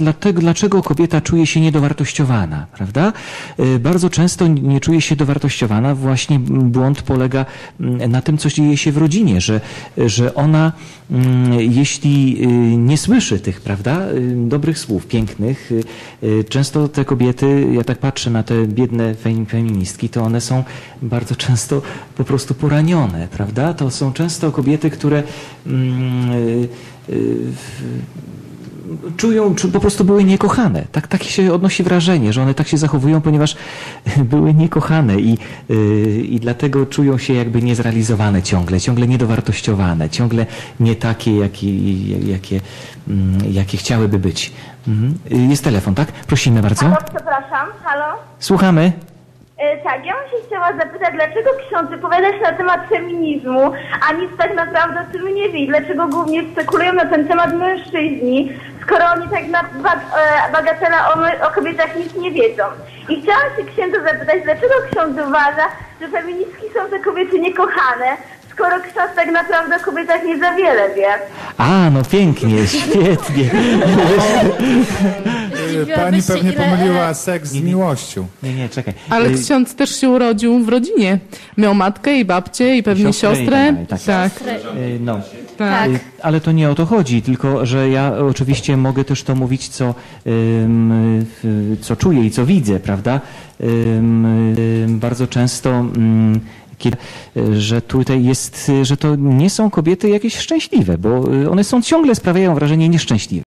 Dlatego, dlaczego kobieta czuje się niedowartościowana, prawda? Y, Bardzo często nie czuje się dowartościowana. Właśnie błąd polega mm, na tym, co dzieje się w rodzinie, że, że ona, mm, jeśli y, nie słyszy tych, prawda, y, dobrych słów, pięknych, y, często te kobiety, ja tak patrzę na te biedne fem- feministki, to one są bardzo często po prostu poranione, prawda? To są często kobiety, które mm, y, y, czują, czy po prostu były niekochane. Tak, takie się odnosi wrażenie, że one tak się zachowują, ponieważ były niekochane i, yy, i dlatego czują się jakby niezrealizowane ciągle, ciągle niedowartościowane, ciągle nie takie, jakie, jakie, mm, jakie chciałyby być. Mhm. Yy, Jest telefon, tak? Prosimy bardzo. Halo, przepraszam, halo? Słuchamy. E, tak, ja bym się chciała zapytać, dlaczego ksiądz wypowiada się na temat feminizmu, a nic tak naprawdę o tym nie wie? Dlaczego głównie spekulują na ten temat mężczyźni, skoro oni tak na bag, e, bagatela o, o kobietach nic nie wiedzą? I chciałam się księdza zapytać, dlaczego ksiądz uważa, że feministki są te kobiety niekochane, skoro ksiądz tak naprawdę o kobietach nie za wiele wie? A, no pięknie, świetnie. Pani pewnie ile- pomyliła seks z miłością. Nie, nie, czekaj. Ale Yy, ksiądz też się urodził w rodzinie. Miał matkę i babcię i pewnie Siostrę i tak tak. tak. yy, No. tak. Y, Ale to nie o to chodzi, tylko że ja oczywiście mogę też to mówić, co, y, co czuję i co widzę, prawda? Bardzo często, y, że tutaj jest, y, że to nie są kobiety jakieś szczęśliwe, bo y, one są ciągle sprawiają wrażenie nieszczęśliwe.